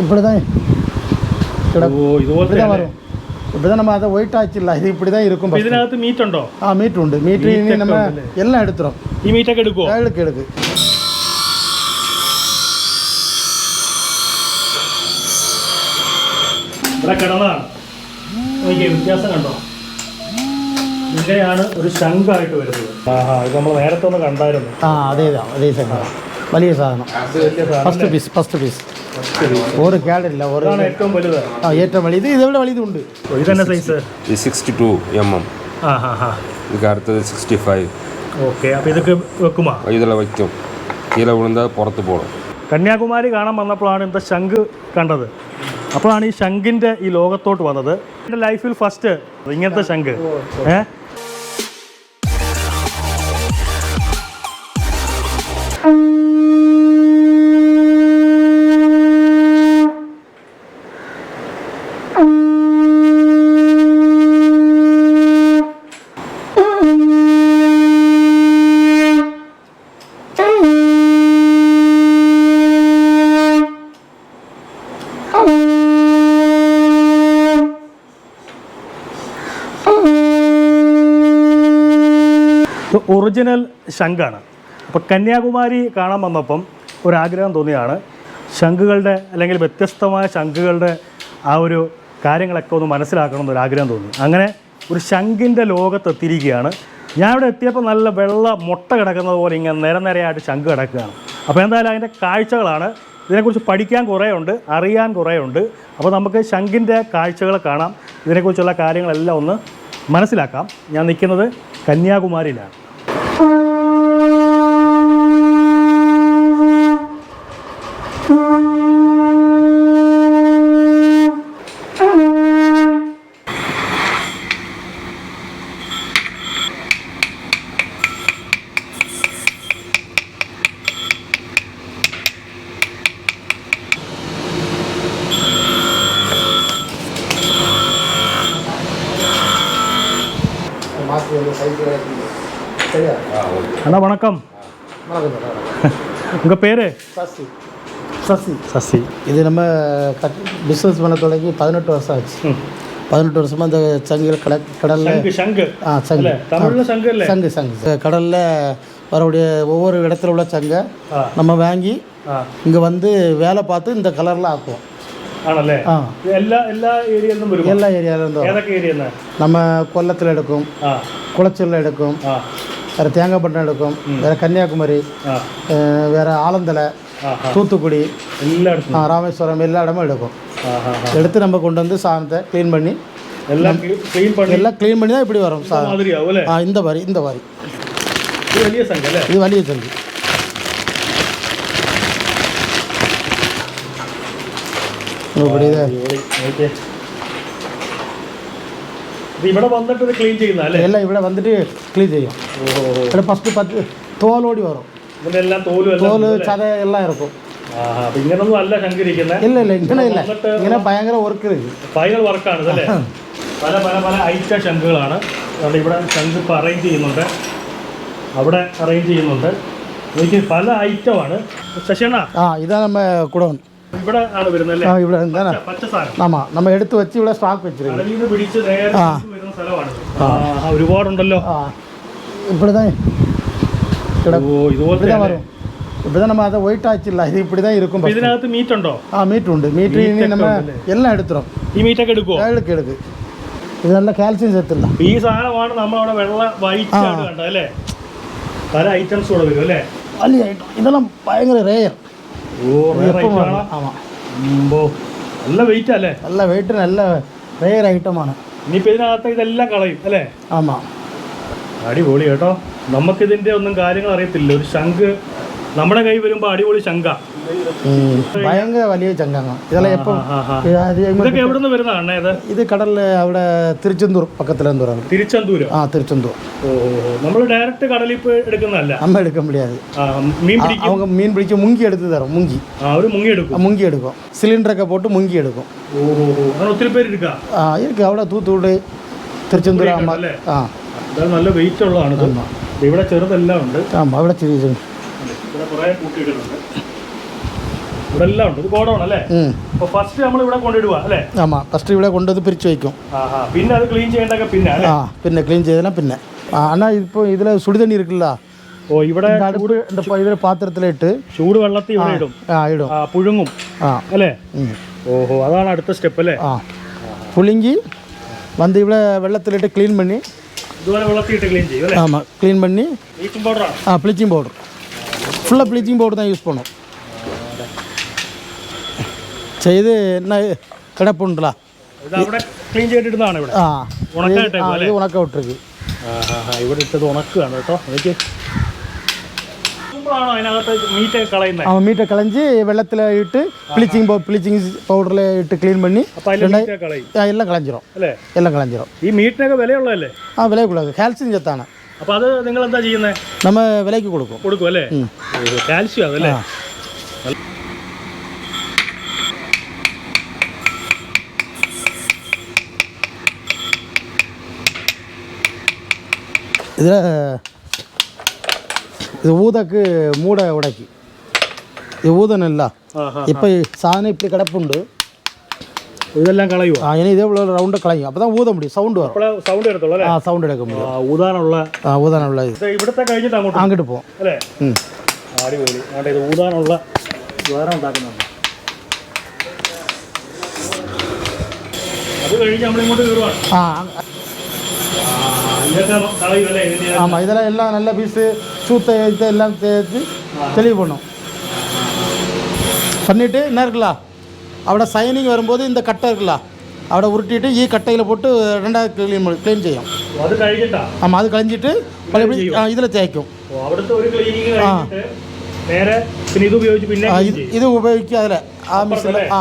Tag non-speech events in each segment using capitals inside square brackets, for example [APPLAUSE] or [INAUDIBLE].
இப்படி தான் ഓ ഇതുപോലത്തെ இப்படி தான் வரும் இப்படி தான் நம்ம அதை ஒயிட் ஆச்சில்ல இது இப்படி தான் இருக்கும் അപ്പൊ first. ഇതിനകത്ത് മീറ്റ് ഉണ്ടോ ஆ மீட் உண்டு மீட் Meat இனி ഒക്കെ நம்ம ഉണ്ടല്ലേ? எல்லாம் எடுத்துரும் ഈ മീറ്റ് ഒക്കെ എടുക്കുവോ எடுக்கு எடுக்கு ഇവിടെ കിടന്നതാണ് നോക്കിയേ വ്യത്യാസം കണ്ടോ ഇവിടെയാണ് ഒരു ശംഖായിട്ട് വരുന്നത് ആഹാ ഇത് നമ്മൾ നേരത്തെ ഒന്ന് കണ്ടായിരുന്നു ஆ அதே தான் அதே சாதனம் വലിയ സാധനം ഫസ്റ്റ് പീസ് ഫസ്റ്റ് പീസ് ഒരു കേടില്ല ഒരു ഇതാണ് ഏറ്റവും വലുത് ആ ഏറ്റവും വലിയ ഇത് ഇതെവിടെ വലിയതുണ്ട് ഓ, ഇതന്നെ സൈസ് ഇത് സിക്സ്റ്റി ടു എം എം ആ ഹാ ഹാ இதுக்கு அடுத்தது சிக்ஸ்டி ஃபைவ் ഓക്കെ അപ്പോൾ ഇതൊക്കെ വെക്കുമാ இதில் வைக்கும் கீழே விழுந்தா പുറത്ത് போடும் കന്യാകുമാരി കാണാൻ വന്നപ്പോഴാണ് ഇന്നത്തെ ശംഖ് കണ്ടത് അപ്പോഴാണ് ഈ ശംഖിന്റെ ഈ ലോകത്തോട്ട് വന്നത്. എന്റെ ലൈഫിൽ ഫസ്റ്റ് ഇങ്ങനത്തെ ശംഖ് ഏ? ഒറിജിനൽ ശംഖാണ്. അപ്പോൾ കന്യാകുമാരി കാണാൻ വന്നപ്പം ഒരാഗ്രഹം തോന്നിയാണ് ശംഖുകളുടെ അല്ലെങ്കിൽ വ്യത്യസ്തമായ ശംഖുകളുടെ ആ ഒരു കാര്യങ്ങളൊക്കെ ഒന്ന് മനസ്സിലാക്കണം എന്നൊരാഗ്രഹം തോന്നി. അങ്ങനെ ഒരു ശംഖിന്റെ ലോകത്തെത്തിയിരിക്കുകയാണ്. ഞാൻ ഇവിടെ എത്തിയപ്പോൾ നല്ല വെള്ള മുട്ട കിടക്കുന്നത് പോലെ ഇങ്ങനെ നിര നിരയായിട്ട് ശംഖ് കിടക്കുകയാണ്. അപ്പോൾ എന്തായാലും അതിന്റെ കാഴ്ചകളാണ്. ഇതിനെക്കുറിച്ച് പഠിക്കാൻ കുറേ ഉണ്ട് അറിയാൻ കുറേ ഉണ്ട്. അപ്പോൾ നമുക്ക് ശംഖിന്റെ കാഴ്ചകൾ കാണാം. ഇതിനെക്കുറിച്ചുള്ള കാര്യങ്ങളെല്ലാം ഒന്ന് മനസ്സിലാക്കാം. ഞാൻ നിൽക്കുന്നത് കന്യാകുമാരിയിലാണ്. Thank you. அண்ணா வணக்கம் உங்கள் பேர் சசி சசி சசி இது நம்ம கட் பிஸ்னஸ் பண்ண தொடங்கி பதினெட்டு வருஷம் ஆச்சு ம். பதினெட்டு வருஷமாக இந்த சங்குகள் கட கடலில் சங்கு சங்கு ஆ சங்கு இல்ல தமிழ்ல சங்கு இல்ல சங்கு சங்கு கடலில் வரக்கூடிய ஒவ்வொரு இடத்துல உள்ள சங்கை ആ நம்ம வாங்கி ആ இங்கே வந்து வேலை பார்த்து இந்த கலரில் ஆக்குவோம் ആണല്ലേ ஆ ഇത് എല്ലാ എല്ലാ ഏരിയയിൽ നിന്നും വരും எல்லா ஏரியாவிலேருந்தும் ഏതൊക്കെ ഏരിയ நம்ம கொல்லத்தில் எடுக்கும் வேறு தேங்காய்பட்டினம் எடுக்கும் வேறு கன்னியாகுமரி வேறு ஆலந்தலை தூத்துக்குடி எல்லா இடத்தும் ராமேஸ்வரம் எல்லா இடமும் எடுக்கும். எடுத்து நம்ம கொண்டு வந்து சாணத்தை க்ளீன் பண்ணி எல்லாம் க்ளீன் பண்ணி எல்லாம் க்ளீன் பண்ணி தான் இப்படி வரும் சாதம் ஆ இந்த வாரி இந்த வாரி. இது வலிய சங்கு இப்படி ஓகே. ഇവിടെ വന്നിട്ട് ക്ലീൻ ചെയ്യുന്ന അല്ലേ? എല്ലാം ഇവിടെ വന്നിട്ട് ക്ലീൻ ചെയ്യാം. ഇവിടെ ഫസ്റ്റ് പത്ത് തോലോടി വരും ഇതിലെല്ലാം തോലും തോൽ ചത എല്ലാം ഇറക്കും. ഇങ്ങനൊന്നും അല്ല ശങ്കരിക്കുന്നത് ഇല്ല ഇല്ല ഇങ്ങനെ ഇല്ല. ഇങ്ങനെ ഭയങ്കര വർക്ക് ഭയങ്കര വർക്കാണ് അല്ലേ പല പല പല ഐറ്റ ശംഖുകളാണ്. അതുകൊണ്ട് ഇവിടെ ശംഖ് ഇപ്പോൾ അറേഞ്ച് ചെയ്യുന്നുണ്ട്. അവിടെ അറേഞ്ച് ചെയ്യുന്നുണ്ട്. എനിക്ക് പല ഐറ്റമാണ് ശശിയണ്ണ ആ ഇതാണ് നമ്മ കുടവൻ. ഇവിടെ ആണ് വരുന്നത് അല്ലേ ആ ഇവിടെ എന്താണ് പച്ച സാധനം ആമാ നമ്മ എടുത്ത് വെച്ച് ഇവിടെ സ്റ്റോക്ക് വെച്ചിരിക്കും കടലിൽ നിന്ന് പിടിച്ച് നേരെ ആ. വരുന്ന സ്ഥലമാണ് ആ ആ, ഒരുപാടുണ്ടല്ലോ ആ இப்படி தான் ഓ ഇതുപോലത്തെ இப்படி தான் வரும் இப்படி தான் நம்ம அதை ஒயிட் ஆச்சில்ல இது இப்படி தான் இருக்கும் അപ്പൊ first. ഇതിനകത്ത് മീറ്റ് ഉണ്ടോ ஆ மீட் உண்டு மீட் இனி நம்ம எல்லாம் எடுத்துரும் ഈ മീറ്റ് ഒക്കെ എടുക്കുവോ എടുക്ക് എടുക്ക് ഇത് നല്ല കാൽസ്യം ചേർത്തില്ല അപ്പൊ ഈ സാധനമാണ് നമ്മളവിടെ വെള്ള വൈറ്റ് ആണ് കണ്ടത് അല്ലേ പല ഐറ്റംസ് കൂടെ വരും അല്ലേ വലിയ ഐറ്റം ഇതെല്ലാം ഭയങ്കര ആമാ നല്ല വെയിറ്റ് അല്ലേ? നല്ല വെയിറ്റ് നല്ല റേർ ഐറ്റമാണ് ഇനിയിപ്പോ ഇതിനകത്ത് ഇതെല്ലാം കളയും അല്ലേ? ആമാ. അടിപൊളി കേട്ടോ. നമുക്കിതിന്റെ ഒന്നും കാര്യങ്ങൾ അറിയത്തില്ല. ഒരു ശംഖ് നമ്മുടെ കൈ വരുമ്പോ അടിപൊളി ശങ്ക ഭയങ്കര വലിയ ചങ്കാങ്ങ ഇതെല്ലാം എപ്പം ഇതൊക്കെ എവിടെ നിന്ന് വരുന്നതാണ് ഇത്? കടലിലെ അവിടെ തിരുച്ചെന്തൂർ പക്കത്തിലെന്തൂറാണ് തിരുച്ചെന്തൂർ ആ തിരുച്ചെന്തൂർ. നമ്മൾ ഡയറക്റ്റ് കടലിൽ എടുക്കുന്നതല്ല. അമ്മ എടുക്കാൻ പിടിയാതെ അവങ്ക മീൻ പിടിച്ച് മുങ്കി എടുത്ത് തരും മുങ്കി അവർ മുങ്കി എടുക്കും. മുങ്കി എടുക്കും. സിലിണ്ടറൊക്കെ പോട്ട് മുങ്കി എടുക്കും. ഒത്തിരി പേര് എടുക്കാം? ആ ഇരിക്കും. അവിടെ തൂത്തുകൂടി തിരുച്ചെന്തൂർ അമ്മ. ആ. നല്ല വെയിറ്റ് ഉള്ളതാണ് ഇവിടെ ചെറുതെല്ലാം ഉണ്ട്. അവിടെ ചെറിയ ചെറിയ ഇവിടെ കുറേ കൂട്ടിയിട്ടുണ്ട് ഇവിടെ എല്ലാം ഉണ്ട്. ഇത് ഗോഡൗൺ അല്ലേ? അപ്പോൾ ഫസ്റ്റ് നമ്മൾ ഇവിടെ കൊണ്ടിടുക അല്ലേ? ആമാ. ഫസ്റ്റ് ഇവിടെ കൊണ്ടത് പിരിച്ചു വയ്ക്കും. പിന്നെ അത് ക്ലീൻ ചെയ്യേണ്ടൊക്കെ പിന്നെ ആ പിന്നെ ക്ലീൻ ചെയ്തനാ പിന്നെ. അണ്ണാ ഇപ്പോൾ ഇതിൽ സുടിതണ്ണി இருக்குല്ല ഓ ഇവിടെ ചൂട് ഇതിൽ പാത്രത്തിലിട്ട് ചൂട് വെള്ളത്തിൽ ഇവിടെ ഇടും. ആ ഇടും. പുഴുങ്ങും. ആ. അല്ലേ? ഓഹോ അതാണ് അടുത്ത സ്റ്റെപ്പ് അല്ലേ? ആ. പുളിങ്കി வந்து இவ்வளோ வெள்ளத்தில் இட்டு க்ளீன் பண்ணி இதுவரை வெள்ளத்தில் இட்டு க்ளீன் செய்யும் ஆமாம் க்ளீன் பண்ணி ப்ளீச்சிங் பவுடர் ஆ bleaching powder full bleaching powder தான் യൂസ് പോകണം ചെയ്ത് ഇത് കിടപ്പുണ്ടല്ലോ ക്ലീൻ ചെയ്തിട്ടിരുന്നതാണ് ഇവിടെ. ഇവിടെ മീറ്റ കളഞ്ഞ് വെള്ളത്തിൽ ബ്ലീച്ചിങ് ബ്ലീച്ചിങ് പൗഡറിൽ ഇട്ട് ക്ലീൻ പണി. എല്ലാം കളഞ്ഞിരും എല്ലാം കളഞ്ഞിരും ഈ മീറ്റിനൊക്കെ വിലയുള്ളതല്ലേ? ആ വിലയുള്ളത് കാൽസ്യം ചെത്താണ്. അപ്പൊ അത് നിങ്ങൾ എന്താ ചെയ്യുന്നത് നമ്മ വിലയ്ക്ക് കൊടുക്കും കൊടുക്കും അല്ലേ കാൽഷ്യം അതല്ലേ இதில் இது ஊதக்கு மூட உடைக்கு இது ஊதன் இல்லை இப்போ சாதனை இப்படி கிடப்புண்டு ഇതെല്ലാം കളയുക ஆ, இனி இதே இவ்வளோ ரவுண்டை கலையும் அப்போ தான் ஊத முடியும் சவுண்டு வரும் അപ്പോഴേ സൗണ്ട് വരത്തുള്ളൂ അല്ലേ ஆ சவுண்ட் எடுக்க முடியும் ആ, ഊതാനുള്ള ஆ ஊதான உள்ள இது ഇത് ഇവിടുത്തെ കഴിഞ്ഞിട്ട് അങ്ങോട്ട് அங்கிட்டு போவோம் അല്ലേ ம் അടിപൊളി അവിടെ ഇത് ഊതാനുള്ള ദ്വാരം ഉണ്ടാക്കുന്നുണ്ട് അത് കഴിഞ്ഞ് നമ്മളിങ്ങോട്ട് കയറുവാണ് ஆ ഇതൊക്കെ കളയും അല്ലേ ഇതിന്റെ ஆமாம் இதெல்லாம் எல்லாம் நல்ல பீஸு சூத்தை இது எல்லாம் தேய்ச்சி தெளிவு பண்ணும் பண்ணிவிட்டு என்ன இருக்குல்ல അവിടെ സൈനിങ് വരുമ്പോൾ இந்த കട്ട ഇല്ല അവിടെ ഉരുട്ടിയിട്ട് ഈ കട്ടയിൽ പോട്ട് രണ്ടാമത് ക്ലീൻ ക്ലീൻ ചെയ്യാം. ആ അത് കഴിഞ്ഞിട്ട് ഇതിൽ തേക്കും ആ ഇത് ഉപയോഗിക്കുക അതിലെ. ആ മിഷനിൽ ആ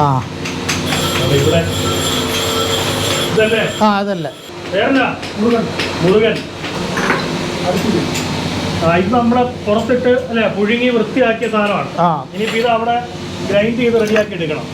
ആ ആ അതല്ലേ. ഇത് നമ്മളെ പുറത്തിട്ട് അല്ലെ പുഴുങ്ങി വൃത്തിയാക്കിയ സാധനമാണ്. ഇനിയിപ്പോ ഇത് അവിടെ ഗ്രൈൻഡ് ചെയ്ത് റെഡിയാക്കി എടുക്കണം.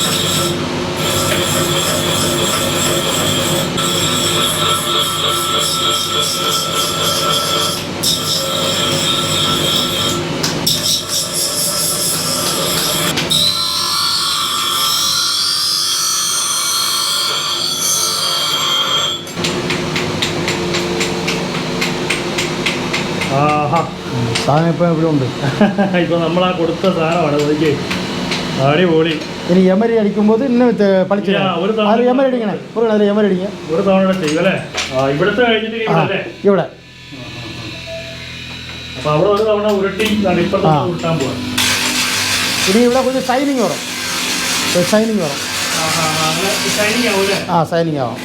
ആഹാ സാധനം ഇപ്പോൾ ഇവിടെ ഉണ്ട്. [LAUGHS] ഇപ്പൊ നമ്മളാ കൊടുത്ത സാധനമാണ്. നോക്കിയേ. അടിപൊളി. ഇനി എമരി അടിക്കുമ്പോൾ ഇന്ന പളിച്ചു അത് എമരി അടിക്കണേ? ഒരു അതിൽ എമരി അടിക്കുക ഇവിടെ. ഇനി ഇവിടെ കുറച്ച് ഷൈനിങ് വരും. ഷൈനിങ് വരും. ആ ഷൈനിങ് ആവും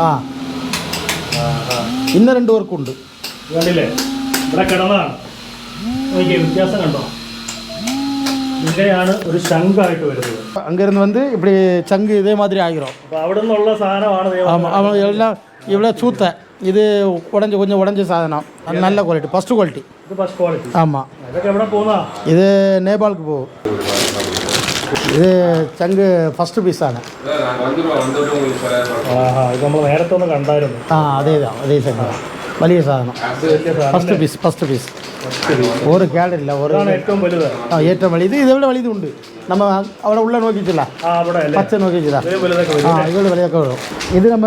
ആ ഇന്ന് രണ്ട് പേർക്കുണ്ട് ഇത് കണ്ടില്ലേ ഇവിടെ കിടന്നതാണ് നോക്കിയേ വ്യത്യാസം കണ്ടോ ഇങ്ങനെയാണ് ഒരു ശംഖായിട്ട് വരുന്നത് அங்கேருந்து வந்து இப்படி சங்கு இதே மாதிரி ஆகிரும் അപ്പൊ അവിടെ നിന്നുള്ള സാധനമാണ് ദൈവം ஆமாம் அவன் எல்லாம் இவ்வளோ சூத்தை இது உடஞ்சி கொஞ்சம் உடஞ்ச சாதனம் நல்ல குவாலிட்டி ஃபஸ்ட்டு குவாலிட்டி ഇത് ഫസ്റ്റ് ക്വാളിറ്റി ஆமாம் ഇതൊക്കെ എവിടെ പോകുന്ന இது நேபாளுக்கு போகும் இது சங்கு ஃபஸ்ட்டு பீஸான நாங்கள் வந்துடுவோம் வந்துட்டு உங்களுக்கு சொல்ல ആഹാ ഇത് നമ്മൾ നേരത്തെ ഒന്ന് കണ്ടായിരുന്നു ஆ அதே தான் அதே சங்கு தான் വലിയ സാധനം ഇത് വലിയ സാധനം ഫസ്റ്റ് പീസ് ഫസ്റ്റ് പീസ് ഒരു കേടില്ല ഒരു ഇതാണ് ഏറ്റവും വലുത് ആ ഏറ്റവും വലിയ ഇത് ഇതെവിടെ വലുതുണ്ട് നമ്മ അവിടെ ഉള്ള നോക്കിച്ചില്ല ആ അവിടെ അല്ലേ പച്ച നോക്കിച്ചില്ല ഇതിലും വലുതൊക്കെ ആ വരും ഇവള് വലിയൊക്കെ വരും ഇത് നമ്മ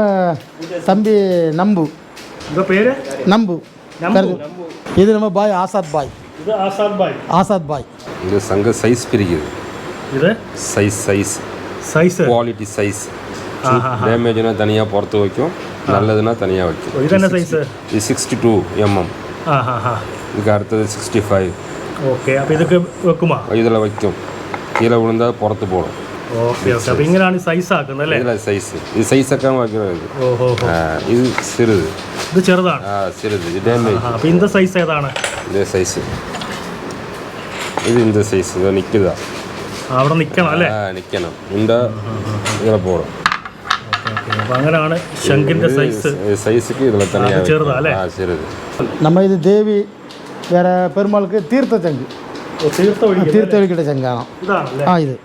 തമ്പി നമ്പു ഇത് പേര് നമ്പു നമ്പു. ഇത് നമ്മ ബായ് ആസാദ് ബായ് ഇത് ആസാദ് ബായ് ஆசாத் பாய் இது சங்க சைஸ் பிரிக்குது ഇത് size size size quality size டேமேஜ்னா தனியாக புறத்து வைக்கும் நல்லதுன்னா தனியாக வைக்கும் ഓ, ഇതെന്നെ സൈസ് இது சிக்ஸ்டி டூ எம்எம் ആ ഹാ ഹാ இதுக்கு அடுத்தது சிக்ஸ்டி ஃபைவ் ഓക്കെ അപ്പോൾ ഇതൊക്കെ വെക്കുമോ இதில் வைக்கும் கீழே விழுந்தா புறத்து போடும் ഓക്കെ ഓക്കെ അപ്പോൾ ഇങ്ങനെയാണ് സൈസ് ആക്കുന്നത് അല്ലേ இதில் சைஸு இது சைஸ் அக்காம வைக்கிறது ഓഹോ ஆ, இது சிறுது ഇത് ചെറുതാണ് ஆ சிறுது இது டேமேஜ் ആ അപ്പോൾ ഇന്ന സൈസ് ഏതാണ് இந்த சைஸு இது இந்த சைஸ் இதை நிற்குதா ആ, അവിടെ നിൽക്കണം അല്ലേ நிற்கணும் இந்த இதில் போடும் അപ്പോൾ അങ്ങനെയാണ് ശംഖിൻ്റെ സൈസ് இது சைஸுக்கு இதில் தனியாக ചെറുതാ അല്ലേ ஆ சிறுது நம்ம இது தேவி வேற பெருமாளுக்கு தீர்த்த சங்கு ഓ, തീർത്ത ഒഴിക്കും தீர்த்த ஒழிக்கிட்ட சங்கானம் ഇതാണല്ലേ ஆ இது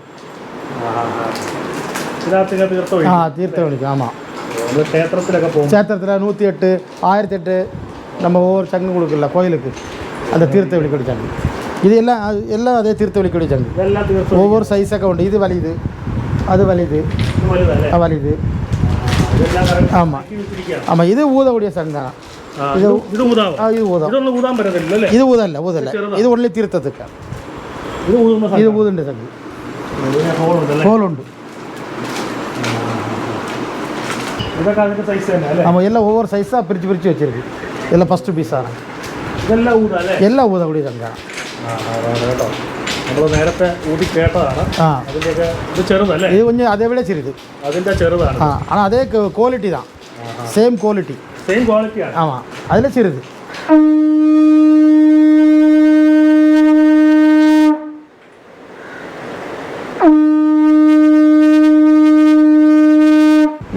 ഇതിനകത്ത് ഇങ്ങനെ തീർത്ത ஆ ഒഴിക്കും தீர்த்த ஒழிக்கு ஆமாம் നമ്മൾ ക്ഷേത്രത്തിലൊക്കെ പോകും சேத்திரத்தில் நூற்றி எட்டு ஆயிரத்தி எட்டு நம்ம ஒவ்வொரு சங்கு கொடுக்கல கோயிலுக்கு அந்த தீர்த்த வெளிக்கொடி சங்கு இது எல்லாம் அது எல்லாம் அதே திருத்த வலிக்கூடிய ஜங்கு ஒவ்வொரு சைஸ் உண்டு இது வலிது. அது வலிது. வலிது. ஆமாம் ஆமாம் இது ஊதக்கூடிய சங்கு தான். இது இது ஊதாம். இது ஊதாம் இது ஊதல்ல ஊதல்ல இது ஒன்லி தீர்த்தத்துக்கு. இது ஊதுண்டு சங்கு. கோல் உண்டு ஆமாம் எல்லாம் ஒவ்வொரு சைஸாக பிரித்து பிரித்து வச்சுருக்கு இதெல்லாம் ஃபஸ்ட்டு பீஸாக எல்லாம் ஊதாலே எல்லாம் ஊதக்கூடிய சங்கம் കേട്ടോ നമ്മൾ നേരത്തെ ഊതി കേട്ടതാണ് ஆ അതിൻ്റെയൊക്കെ ഇത് ചെറുതല്ലേ இது கொஞ்சம் அதை விட சிறிது അതിൻ്റെ ചെറുതാണ് ஆ ஆனால் அதே குவாலிட்டி தான் சேம் குவாலிட்டி സെയിം ക്വാളിറ്റിയാണ് ஆமாம் அதில் சிறிது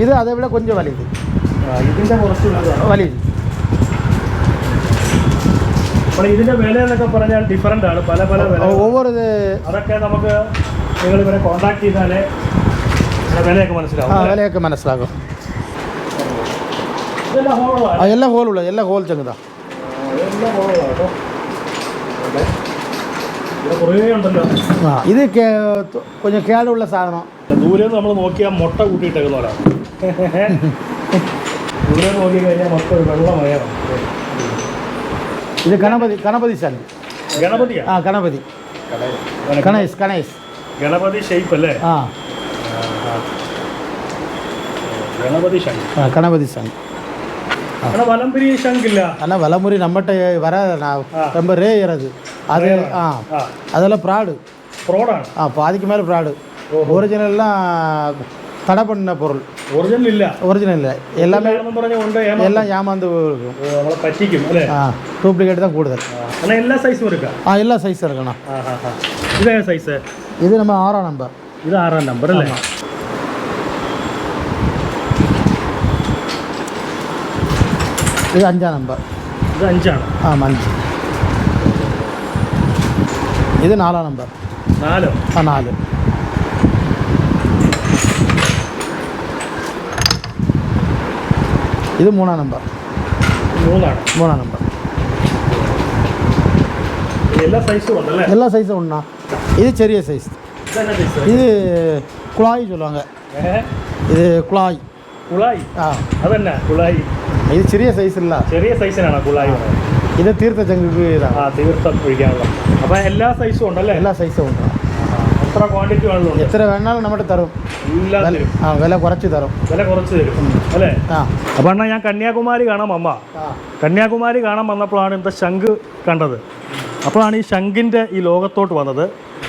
ഇത് அதை விட கொஞ்சம் வலிது ഇതിൻ്റെ കുറച്ച് വലുതാണ് வலிது ഇതിന്റെ വില എന്നൊക്കെ പറഞ്ഞാൽ ഡിഫറെന്റ് ആണ്. പല പല വില. ഓവർ ഇത് അതൊക്കെ നമുക്ക് നിങ്ങൾ ഇവരെ കോൺടാക്ട് ചെയ്താലേ വിലയൊക്കെ മനസ്സിലാവും ആ വിലയൊക്കെ മനസ്സിലാകും. ആ എല്ലാം ഹോളുള്ള എല്ലാം ഹോൾ ചങ്ങത ആ ഇത് കൊഞ്ഞ കേടുള്ള സാധനം. ദൂരെ നമ്മൾ നോക്കിയാൽ മുട്ട കൂട്ടിയിട്ടേക്കുന്നവരാണ് [LAUGHS] ദൂരെ നോക്കി കഴിഞ്ഞാൽ മൊത്തം വെള്ളമയാണ് இது கணபதி கணபதி சாமி. கணபதி ஆ கணபதி. கணேஷ். கணேஷ் கணபதி ஷெய்ப்பில் ஆ. கணபதி சாமி ஆ கணபதி சாமி. ஆனால் வலம்புரி ஷங்க் இல்லை ஆனால் வலமுறை நம்மகிட்ட வர நான் ரொம்ப ரே ஏறது அது ஆ? அதெல்லாம் ப்ராடு. ப்ராடா? ஆ பாதிக்கு மேலே ப்ராடு. ஒரிஜினல்லாம் தடை பண்ண பொருள். ഒറിജിനൽ ഇല്ല. ഒറിജിനൽ ഇല്ല. എല്ലാം എല്ലാം ഏമാന്ത് പറ്റിക്കും അല്ലേ? ആ ഡ്യൂപ്ലിക്കേറ്റ് தான் കൂടുതൽ. എല്ലാ സൈസും എടുക്കാം. ആ എല്ലാ സൈസും എടുക്കണം. ഇത് സൈസ് ഇത് നമ്മൾ ആറാം നമ്പർ ഇത് ആറാം നമ്പർ അല്ലേ? ഇത് അഞ്ചാം നമ്പർ ഇത് അഞ്ചാണ്. ആ അഞ്ച്. ഇത് നാലാം നമ്പർ നാലോ? ആ നാല്. இது மூணாம் நம்பர் മൂന്നാണ് மூணாம் நம்பர் ഇത് എല്ലാ സൈസും ഉണ്ടല്ലേ எல்லா சைஸும் ஒன்றா இது ചെറിയ சைஸ் ഇതെന്നാ സൈസ് இது குழாய் சொல்லுவாங்க ഏ இது குழாய் കുളായി ஆ അതന്നെ കുളായി இது ചെറിയ സൈസ് ഇല്ല ചെറിയ സൈസിനാണ് കുളായി പറയുന്നത് ഇത് തീർത്ഥ ചങ്കുക്ക് ഇതാണ് ആ തീർത്ഥം ഒഴിക്കാനുള്ള അപ്പം എല്ലാ സൈസും ഉണ്ടല്ലേ എല്ലാ സൈസും ഉണ്ട് എത്ര ക്വാണ്ടിറ്റി വേണമെന്നുണ്ട് എത്ര വേണാലും നമ്മുടെ തരും. ആ വില കുറച്ച് തരും. വില കുറച്ച് തരും. അല്ലേ? ആ. അണ്ണാ ഞാൻ കന്യാകുമാരി കാണാൻ അമ്മ കന്യാകുമാരി കാണാൻ വന്നപ്പോഴാണ് ഇന്നത്തെ ശംഖ് കണ്ടത്. അപ്പോഴാണ് ഈ ശംഖിന്റെ ഈ ലോകത്തോട്ട് വന്നത്.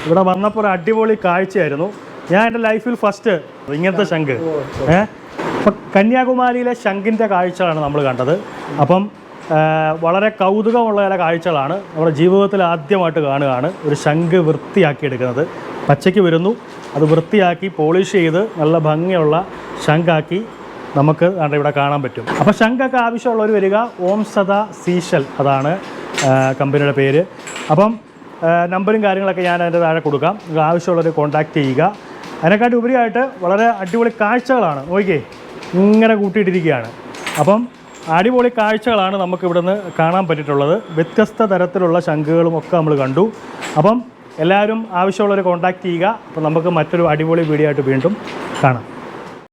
ഇവിടെ വന്നപ്പോൾ ഒരു അടിപൊളി കാഴ്ചയായിരുന്നു. ഞാൻ എന്റെ ലൈഫിൽ ഫസ്റ്റ് ഇങ്ങനത്തെ ശംഖ്. ഏ? അപ്പം കന്യാകുമാരിയിലെ ശംഖിന്റെ കാഴ്ചകളാണ് നമ്മൾ കണ്ടത്. അപ്പം വളരെ കൗതുകമുള്ള ചില കാഴ്ചകളാണ്. നമ്മുടെ ജീവിതത്തിൽ ആദ്യമായിട്ട് കാണുകയാണ് ഒരു ശംഖ് വൃത്തിയാക്കിയെടുക്കുന്നത്. പച്ചയ്ക്ക് വരുന്നു. അത് വൃത്തിയാക്കി പോളിഷ് ചെയ്ത് നല്ല ഭംഗിയുള്ള ശംഖാക്കി നമുക്ക് ഇവിടെ കാണാൻ പറ്റും. അപ്പോൾ ശംഖൊക്കെ ആവശ്യമുള്ളവർ വരിക. ഓം സദാ സീഷൽ അതാണ് കമ്പനിയുടെ പേര്. അപ്പം നമ്പറും കാര്യങ്ങളൊക്കെ ഞാൻ അതിന്റെ താഴെ കൊടുക്കാം. നിങ്ങൾക്ക് ആവശ്യമുള്ളവർ കോൺടാക്റ്റ് ചെയ്യുക. അതിനെക്കാട്ടി ഉപരിയായിട്ട് വളരെ അടിപൊളി കാഴ്ചകളാണ്. നോക്കിയേ ഇങ്ങനെ കൂട്ടിയിട്ടിരിക്കുകയാണ്. അപ്പം അടിപൊളി കാഴ്ചകളാണ് നമുക്ക് ഇവിടുന്ന് കാണാൻ പറ്റിയിട്ടുള്ളത്. വ്യത്യസ്ത തരത്തിലുള്ള ശംഖുകളും ഒക്കെ നമ്മൾ കണ്ടു. അപ്പം എല്ലാവരും ആവശ്യമുള്ളവരെ കോൺടാക്റ്റ് ചെയ്യുക. അപ്പോൾ നമുക്ക് മറ്റൊരു അടിപൊളി വീഡിയോ ആയിട്ട് വീണ്ടും കാണാം.